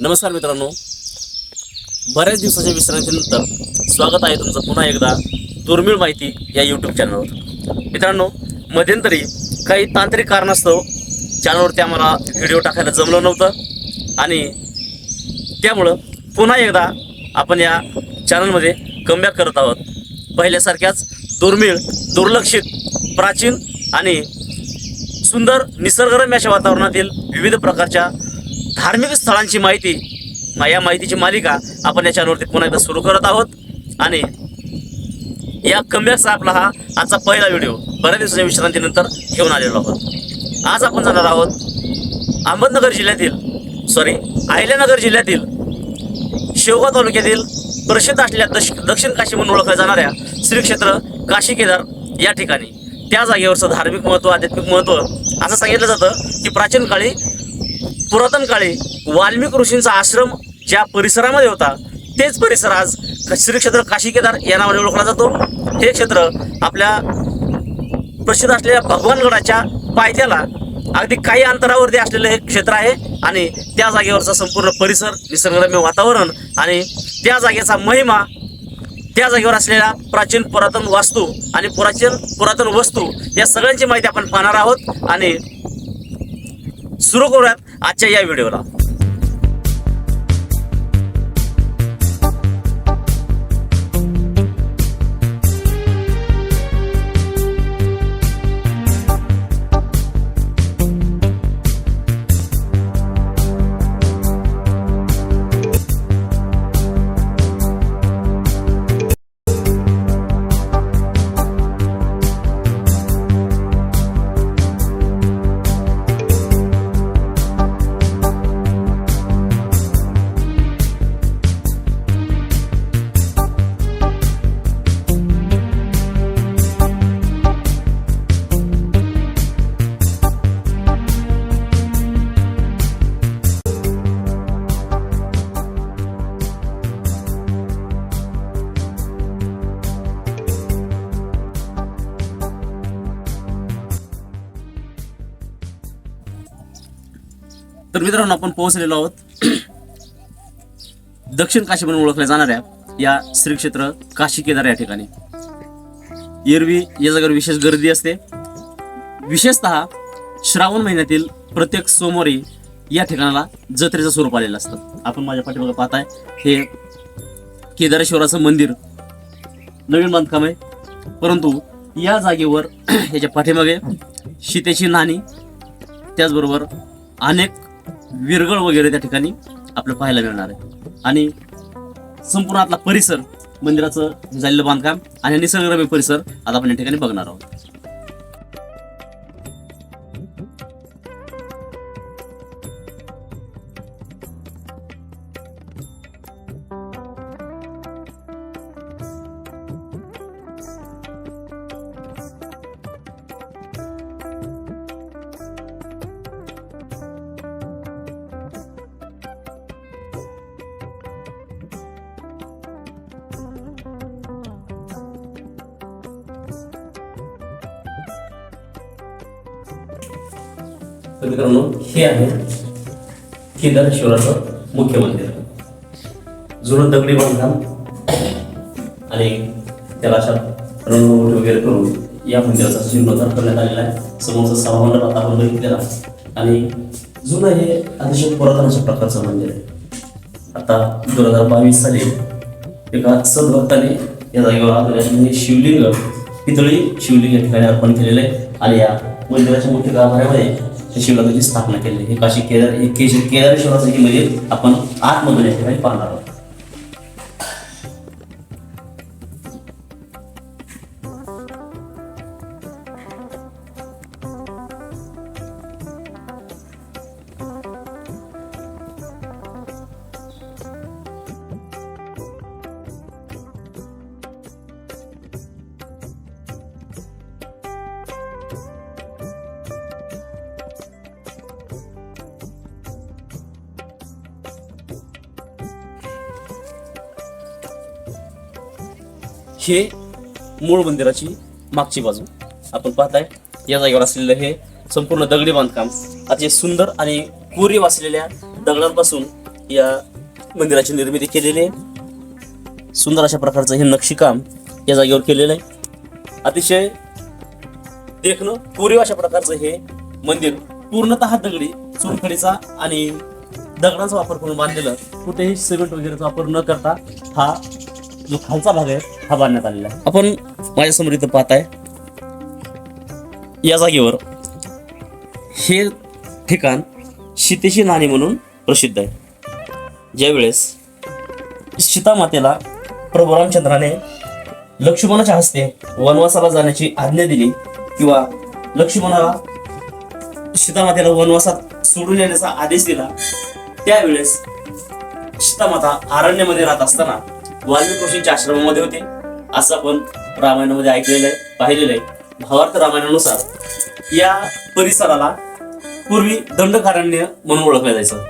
नमस्कार मित्रांनो. बऱ्याच दिवसाच्या विश्रांतीनंतर स्वागत आहे तुमचं पुन्हा एकदा दुर्मिळ माहिती या यूट्यूब चॅनलवर मित्रांनो मध्यंतरी काही तांत्रिक कारणास्तव चॅनलवरती आम्हाला व्हिडिओ टाकायला जमलं नव्हतं आणि त्यामुळं पुन्हा एकदा आपण या चॅनलमध्ये कमबॅक करत आहोत. पहिल्यासारख्याच दुर्मिळ दुर्लक्षित प्राचीन आणि सुंदर निसर्गरम्य अशा वातावरणातील विविध प्रकारच्या धार्मिक स्थळांची माहिती या माहितीची मालिका आपण या चॅनलवरती पुन्हा एकदा सुरू करत आहोत. आणि या कमबॅकचा आपला हा आजचा पहिला व्हिडिओ बऱ्याच दिवसाच्या विश्रांतीनंतर घेऊन आलेलो आहोत. आज आपण जाणार आहोत अहमदनगर जिल्ह्यातील सॉरी अहिल्यानगर जिल्ह्यातील शेवगाव तालुक्यातील प्रसिद्ध असलेल्या दश दक्षिण काशी म्हणून ओळखल्या जाणाऱ्या श्री क्षेत्र काशी केदार या ठिकाणी. त्या जागेवरचं धार्मिक महत्त्व आध्यात्मिक महत्त्व असं सांगितलं जातं की प्राचीन काळी पुरातन काळी वाल्मिक ऋषींचा आश्रम ज्या परिसरामध्ये होता तेच परिसर आज श्री क्षेत्र काशी केदार या नावाने ओळखला जातो. हे क्षेत्र आपल्या प्रसिद्ध असलेल्या भगवानगडाच्या पायथ्याला अगदी काही अंतरावरती असलेलं हे क्षेत्र आहे आणि त्या जागेवरचा संपूर्ण परिसर निसर्गरम्य वातावरण आणि त्या जागेचा महिमा त्या जागेवर असलेल्या प्राचीन पुरातन वास्तू आणि प्राचीन पुरातन वस्तू या सगळ्यांची माहिती आपण पाहणार आहोत आणि सुरू करूयात आजच्या या व्हिडिओला. मित्रांनो आपण पोहोचलेलो आहोत. दक्षिण काशी म्हणून ओळखल्या जाणाऱ्या या श्री क्षेत्र काशी केदार या ठिकाणी. एरवी या जागेवर विशेष गर्दी असते. विशेषतः श्रावण महिन्यातील प्रत्येक सोमवारी या ठिकाणाला जत्रेचं स्वरूप आलेलं असतं. आपण माझ्या पाठीमागे पाहताय हे केदारेश्वराचं मंदिर. नवीन बांधकाम आहे. परंतु या जागेवर याच्या पाठीमागे सीतेची नाणी त्याचबरोबर अनेक विरगळ वगैरे त्या ठिकाणी आपल्याला पाहायला मिळणार आहे. आणि संपूर्ण आपला परिसर मंदिराचं झालेलं बांधकाम आणि निसर्गरम्य परिसर आता आपण या ठिकाणी बघणार आहोत. तर मित्रांनो हे आहे केदारेश्वराचं मुख्य मंदिर. जुनं दगडी बांधकाम आणि त्याला अशा रंगवट वगैरे करून या मंदिराचा जीर्णोद्धार करण्यात आलेला आहे. समोरचा सभामंडप आता आपण बघितलेला. आणि जुनं हे अतिशय पुरातन अशा प्रकारचं मंदिर आहे. आता दोन हजार बावीस साली एका सद्भक्ताने या जागेवर आलेल्या शिवलिंग पितळी शिवलिंग या ठिकाणी अर्पण केलेलं आहे. आणि या मंदिराच्या मोठ्या गाभाऱ्यामध्ये त्या शिवलिंगाची स्थापना केलेली हे काशी केदार हे केश केदारेश्वराचं हे म्हणजे मंदिर आपण आतमधून या ठिकाणी पाहणार आहोत. हे मूळ मंदिराची मागची बाजू. आपण पाहताय या जागेवर असलेलं हे संपूर्ण दगडी बांधकाम अतिशय सुंदर आणि कोरीव असलेल्या दगडांपासून या मंदिराची निर्मिती केलेली आहे. सुंदर अशा प्रकारचं हे नक्षीकाम या जागेवर केलेलं आहे. अतिशय देखणं कोरीव अशा प्रकारचं हे मंदिर पूर्णतः दगडी चुनखडीचा आणि दगडांचा वापर करून बांधलेलं कुठेही सिमेंट वगैरेचा वापर न करता हा जो खालचा भाग आहे हा बांधण्यात आलेला आहे. आपण माझ्यासमोर इथं पाहताय या जागेवर हे ठिकाण सीतेची नाणी म्हणून प्रसिद्ध आहे. ज्यावेळेस सीतामातेला प्रभू रामचंद्राने लक्ष्मणाच्या हस्ते वनवासाला जाण्याची आज्ञा दिली किंवा लक्ष्मणाला सीतामातेला वनवासात सोडून येण्याचा आदेश दिला त्यावेळेस सीतामाता अरण्यामध्ये राहत असताना वाल्मिक ऋषींच्या आश्रमामध्ये होते. असं आपण रामायणामध्ये ऐकलेलं आहे पाहिलेलं आहे. भावार्थ रामायणानुसार या परिसराला पूर्वी दंडकारण्य म्हणून ओळखलं जायचं.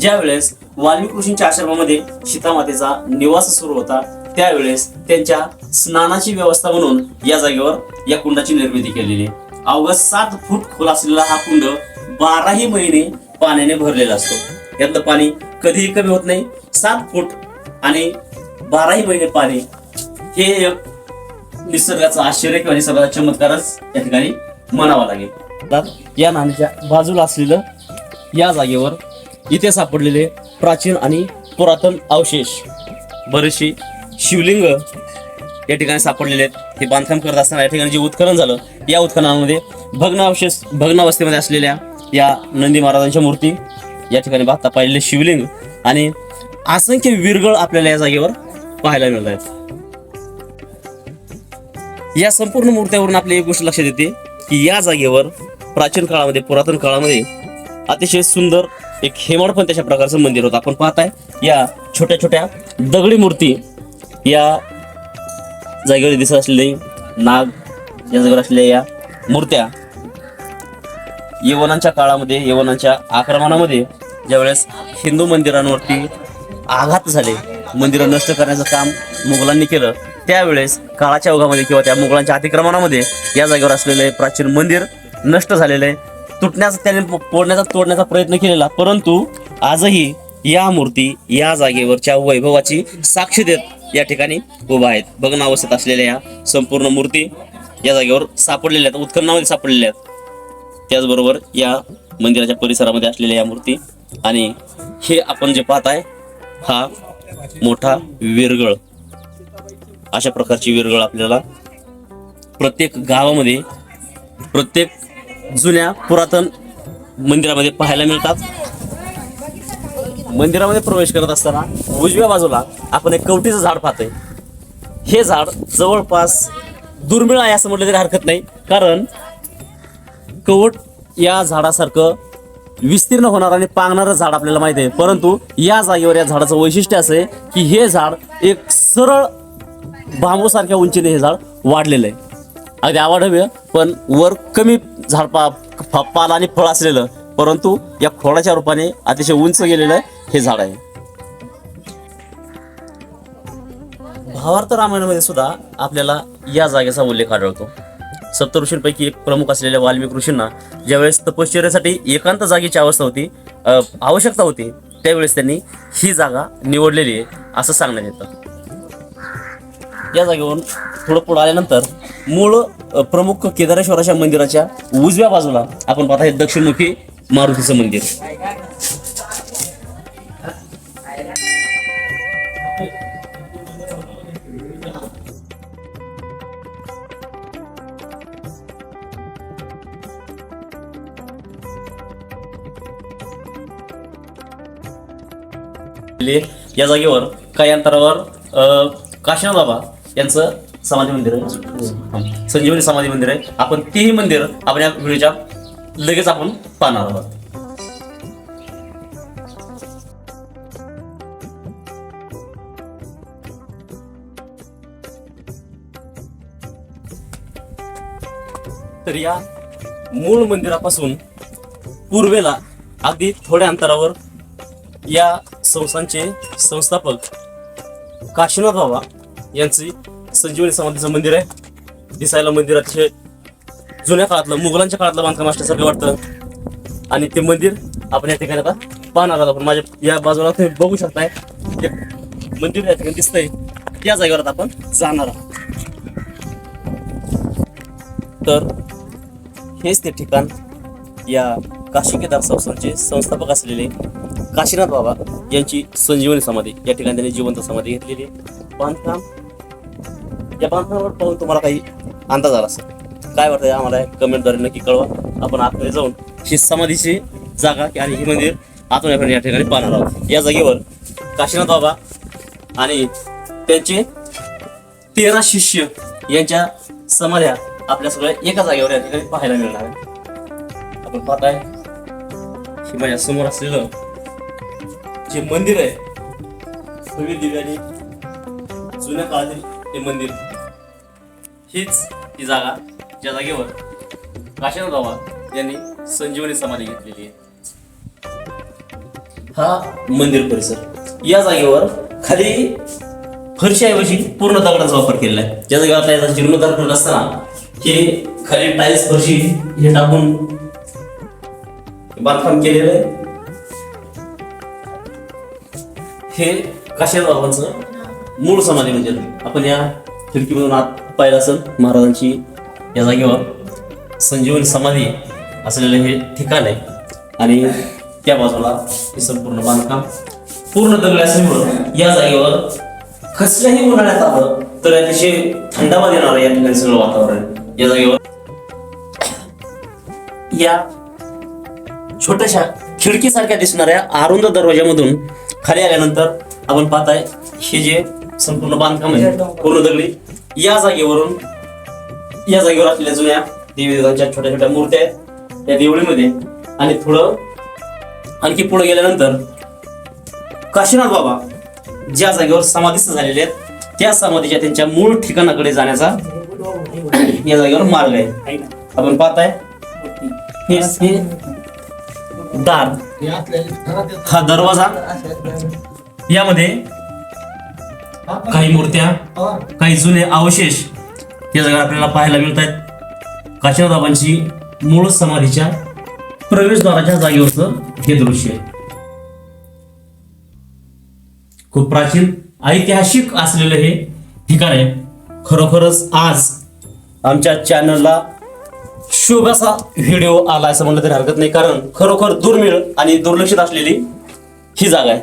ज्यावेळेस वाल्मिक ऋषींच्या आश्रमामध्ये सीतामातेचा निवास सुरू होता त्यावेळेस त्यांच्या स्नानाची व्यवस्था म्हणून या जागेवर या कुंडाची निर्मिती केलेली आहे. अवघा सात फूट खोल असलेला हा कुंड बाराही महिने पाण्याने भरलेला असतो. यातलं पाणी कधीही कमी होत नाही. सात फूट आणि बाराही महिने पाणी हे एक निसर्गाचं आश्चर्य किंवा निसर्गाचा चमत्कारच या ठिकाणी म्हणावा लागेल. तर या नाण्याच्या बाजूला असलेलं या जागेवर इथे सापडलेले प्राचीन आणि पुरातन अवशेष बरेचशी शिवलिंग या ठिकाणी सापडलेले आहेत. हे बांधकाम करत असताना या ठिकाणी जे उत्खनन झालं या उत्खननामध्ये भग्नावशेष भग्नावस्थेमध्ये असलेल्या या नंदी महाराजांच्या मूर्ती या ठिकाणी बघता पाहिलेले शिवलिंग आणि असंख्य विरगळ आपल्याला या जागेवर पाहायला मिळत आहेत या संपूर्ण मूर्त्यावरून आपली एक गोष्ट लक्षात येते की या जागेवर प्राचीन काळामध्ये पुरातन काळामध्ये अतिशय सुंदर एक हेमाड पण अशा प्रकारचं मंदिर होतं. आपण पाहताय या छोट्या छोट्या दगडी मूर्ती या जागेवर दिसत असलेले नाग या जागेवर असलेल्या या मूर्त्या यवनांच्या काळामध्ये यवनांच्या आक्रमणामध्ये ज्यावेळेस हिंदू मंदिरांवरती आघात झाले मंदिरं नष्ट करण्याचं काम मुघलांनी केलं. त्यावेळेस काळाच्या ओघामध्ये किंवा त्या मुघलांच्या अतिक्रमणामध्ये या जागेवर असलेले प्राचीन मंदिर नष्ट झालेले. तुटण्याचा त्याने पोडण्याचा तोडण्याचा प्रयत्न केलेला. परंतु आजही या मूर्ती या जागेवरच्या वैभवाची साक्ष देत या ठिकाणी उभा आहेत. भग्न अवस्थेत असलेल्या या संपूर्ण मूर्ती या जागेवर सापडलेल्या आहेत. उत्खननामध्ये सापडलेल्या आहेत. त्याचबरोबर या मंदिराच्या परिसरामध्ये असलेल्या या मूर्ती आणि हे आपण जे पाहताय हा मोठा विरगळ. अशा प्रकारची विरगळ आपल्याला प्रत्येक गावामध्ये प्रत्येक जुन्या पुरातन मंदिरामध्ये पाहायला मिळतात. मंदिरामध्ये प्रवेश करत असताना उजव्या बाजूला आपण एक कवटीचं झाड पाहतोय. हे झाड जवळपास दुर्मिळ आहे असं म्हटलं तरी हरकत नाही. कारण कवट या झाडासारखं विस्तीर्ण होणार आणि पांगणारं झाड आपल्याला माहिती आहे. परंतु या जागेवर या झाडाचं वैशिष्ट्य असं आहे की हे झाड एक सरळ बांबूसारख्या उंचीने हे झाड वाढलेलं आहे. अगदी आवाढव्य पण वर कमी झाड पा पाला आणि फळ असलेलं परंतु या खोडाच्या रूपाने अतिशय उंच गेलेलं हे झाड आहे. भावार्थ रामायणामध्ये सुद्धा आपल्याला या जागेचा उल्लेख आढळतो. सप्त ऋषींपैकी एक प्रमुख असलेल्या वाल्मिक ऋषींना ज्यावेळेस तपश्चर्यासाठी एकांत जागेची अवस्था होती आवश्यकता होती त्यावेळेस त्यांनी ही जागा निवडलेली आहे असं सांगण्यात येतं. या जागेवरून थोडं पुढं आल्यानंतर मूळ प्रमुख केदारेश्वराच्या मंदिराच्या उजव्या बाजूला आपण पाहता हे दक्षिणमुखी मारुतीचं मंदिर. या जागेवर काही अंतरावर काशीनाथ बाबा यांचं समाधी मंदिर आहे. संजीवनी समाधी मंदिर आहे. आपण तेही मंदिर आपण या व्हिडिओच्या लगेच आपण पाहणार आहोत. तर या मूळ मंदिरापासून पूर्वेला अगदी थोड्या अंतरावर या संस्थांचे संस्थापक काशीनाथ बाबा यांची संजीवनी समाधीचं मंदिर आहे. दिसायला मंदिर अतिशय जुन्या काळातलं मुघलांच्या काळातलं बांधकाम असल्यासारखं वाटतं. आणि ते मंदिर आपण या ठिकाणी आता पाहणार आहोत आपण. माझ्या या बाजूला तुम्ही बघू शकताय. एक मंदिर या ठिकाणी दिसतंय. त्या जागेवर आपण जाणार आहोत. तर हेच ते ठिकाण या काशी केदार संस्थांचे संस्थापक असलेले काशीनाथ बाबा यांची संजीवनी समाधी या ठिकाणी त्यांनी जिवंत समाधी घेतलेली आहे. बांधकाम या बांधकामावर पाहून तुम्हाला काही अंदाज आला असेल. काय वाटतं आम्हाला कमेंटद्वारे नक्की कळवा. आपण आतमध्ये जाऊन ही समाधीची जागा आणि हे मंदिर आतून आपण या ठिकाणी पाहणार आहोत. या जागेवर काशीनाथ बाबा आणि त्यांचे तेरा शिष्य यांच्या समाध्या आपल्या सगळ्या एका जागेवर या ठिकाणी पाहायला मिळणार आहे आपण पाहताय हे माझ्यासमोर असलेलं जे मंदिर आहे भव्य दिव्याने जुन्या काळातील हे मंदिर. हीच ती जागा ज्या जागेवर काशीनाथ गावात यांनी संजीवनी समाधी घेतलेली आहे. हा मंदिर परिसर. या जागेवर खाली फरशीऐवजी पूर्ण दगडाचा वापर केलेला आहे. ज्या जागेवर याचा जीर्णोद्धार करत असताना हे खाली टाईल्स फरशी हे टाकून बांधकाम केलेलं आहे. हे काशीनाथ बाबांचं? मूळ समाधी म्हणजे आपण या खिडकीमधून आत पाहिलं असेल महाराजांची या जागेवर संजीवनी समाधी असलेलं हे ठिकाण आहे. आणि त्या बाजूला हे संपूर्ण बांधकाम पूर्ण दगड असल्यामुळं या जागेवर कसल्याही उन्हाळ्यात आलं तर अतिशय थंडावा देणार या ठिकाणी सगळं वातावरण या जागेवर या छोट्याशा खिडकीसारख्या दिसणाऱ्या अरुंद दरवाजामधून खाली आल्यानंतर आपण पाहताय हे जे संपूर्ण बांधकाम आहे पूर्ण दगडी या जागेवरून या जागेवर असलेल्या जुन्या देवी देवतांच्या छोट्या छोट्या मूर्त्या आहेत या देवळीमध्ये. आणि थोडं आणखी पुढे गेल्यानंतर काशीनाथ बाबा ज्या जागेवर समाधीस्थ झालेले आहेत त्या समाधीच्या त्यांच्या मूळ ठिकाणाकडे जाण्याचा या जागेवर मार्ग आहे. आपण पाहताय दार. हा दरवाजा. यामध्ये काही मूर्त्या काही जुने अवशेष या जगात आपल्याला पाहायला मिळत आहेत काशीनाथबाबांची मूळ समाधीच्या प्रवेशद्वाराच्या जागेवरचं हे दृश्य आहे. खूप प्राचीन ऐतिहासिक असलेलं हे ठिकाण आहे. खरोखरच आज आमच्या चॅनलला शुभ असा व्हिडिओ आला असं म्हणलं तरी हरकत नाही. कारण खरोखर दुर्मिळ आणि दुर्लक्षित असलेली ही जागा आहे.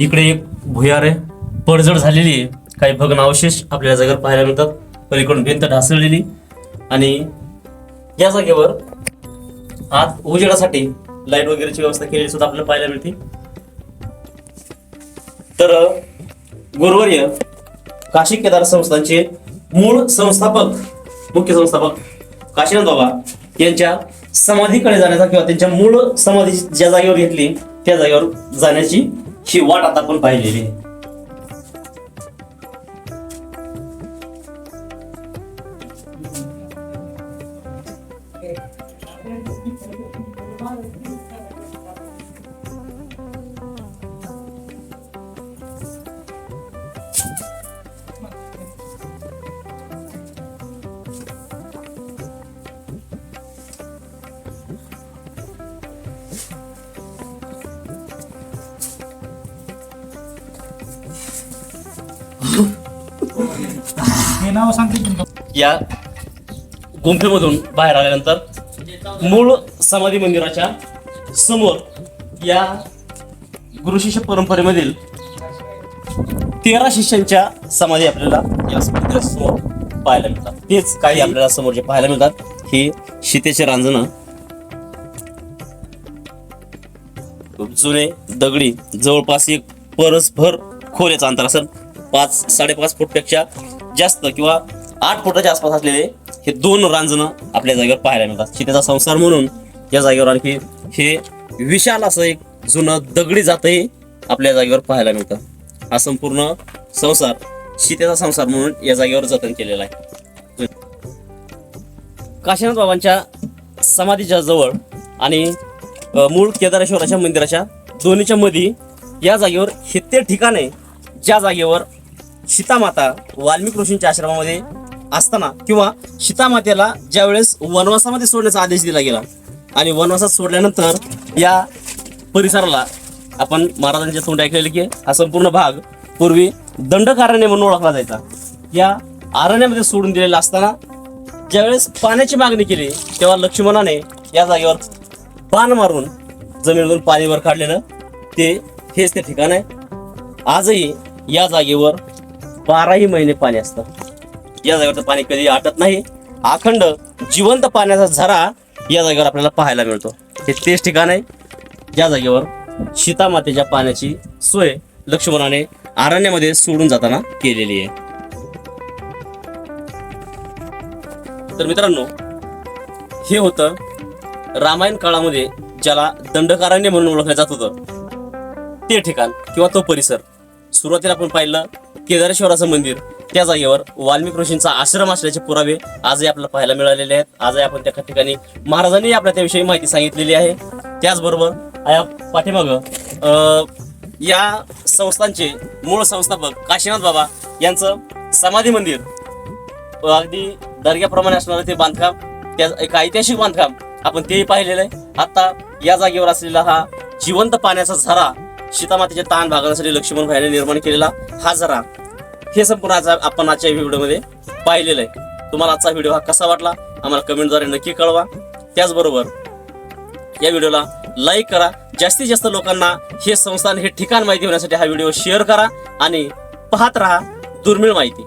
इकडे एक भुयार आहे. पडझड झालेली आहे. काही भग्न अवशेष आपल्या जागेवर पाहायला मिळतात. पलीकडून भिंत ढासळलेली आणि या जागेवर आत उजेडासाठी लाइट वगैरेची व्यवस्था केलेली सुद्धा आपल्याला पाहायला मिळते. तर गुरुवर्य काशी केदार संस्थांचे मूळ संस्थापक मुख्य संस्थापक काशीनाथ बाबा यांच्या समाधीकडे जाण्याचा किंवा त्यांच्या मूळ समाधी ज्या जागेवर घेतली त्या जागेवर जाण्याची ही वाट आता आपण पाहिलेली आहे. हे नाव सांगते की या गुंफेमधून बाहेर आल्यानंतर मूळ समाधी मंदिराच्या समोर या गुरुशिष्य परंपरेमधील तेरा शिष्यांच्या समाधी आपल्याला या समोर पाहायला मिळतात. तेच काही आपल्याला समोर जे पाहायला मिळतात हे सीतेचे रांजण. जुने दगडी जवळपास एक परसभर खोल्याचं अंतर असेल पाच साडेपाच फूटपेक्षा जास्त किंवा आठ फुटाच्या आसपास असलेले हे दोन रांजणं आपल्या जागेवर पाहायला मिळतात. सीतेचा संसार म्हणून या जागेवर आणखी हे विशाल असं एक जुनं दगडी जातही आपल्या जागेवर पाहायला मिळतं. हा संपूर्ण संसार शितेचा संसार म्हणून या जागेवर जतन केलेला आहे. काशीनाथ बाबांच्या समाधीच्या जवळ आणि मूळ केदारेश्वराच्या मंदिराच्या दोन्हीच्या मध्ये या जागेवर हे ते ठिकाण आहे ज्या जागेवर सीतामाता वाल्मिक ऋषींच्या आश्रमामध्ये असताना किंवा सीतामातेला ज्यावेळेस वनवासामध्ये सोडण्याचा आदेश दिला गेला आणि वनवासात सोडल्यानंतर या परिसराला आपण महाराजांच्या तोंड ऐकलेले की हा संपूर्ण भाग पूर्वी दंडकारण्य म्हणून ओळखला जायचा. या अरण्यामध्ये सोडून दिलेला असताना ज्यावेळेस पाण्याची मागणी केली तेव्हा लक्ष्मणाने या जागेवर बाण मारून जमिनीतून पाणीवर काढलेलं ते हेच ते ठिकाण आहे. आजही या जागेवर बाराही महिने पाणी असतं. या जागेवर पाणी कधी आटत नाही. अखंड जिवंत पाण्याचा झरा या जागेवर आपल्याला पाहायला मिळतो. हे तेच ठिकाण आहे. या जागेवर सीतामातेच्या पाण्याची सोय लक्ष्मणाने अरण्यामध्ये सोडून जाताना केलेली आहे. तर मित्रांनो हे होतं रामायण काळामध्ये ज्याला दंडकारण्य म्हणून ओळखलं जात होतं. ते ठिकाण किंवा तो परिसर सुरुवातीला आपण पाहिलं. केदारेश्वराचं मंदिर. त्या जागेवर वाल्मिक ऋषींचा आश्रम असल्याचे पुरावे आजही आपल्याला पाहायला मिळालेले आहेत. आजही आपण त्या ठिकाणी महाराजांनी आपल्या त्याविषयी माहिती सांगितलेली आहे. त्याचबरोबर या पाठीमाग या संस्थांचे मूळ संस्थापक काशीनाथ बाबा यांचं समाधी मंदिर अगदी दर्ग्याप्रमाणे असणारं ते बांधकाम त्या एक ऐतिहासिक बांधकाम आपण तेही पाहिलेलं आहे. आता या जागेवर असलेला हा जिवंत पाण्याचा झरा सीतामातेचे ताण भागवण्यासाठी लक्ष्मण भाईने निर्माण केलेला हा जरा हे संपूर्ण आज आपण आजच्या व्हिडिओमध्ये पाहिलेलं आहे. तुम्हाला आजचा व्हिडिओ हा कसा वाटला? आम्हाला कमेंटद्वारे नक्की कळवा. त्याचबरोबर या व्हिडिओला लाईक करा. जास्तीत जास्त लोकांना हे संस्थान हे ठिकाण माहिती होण्यासाठी हा व्हिडिओ शेअर करा आणि पाहत राहा दुर्मिळ माहिती.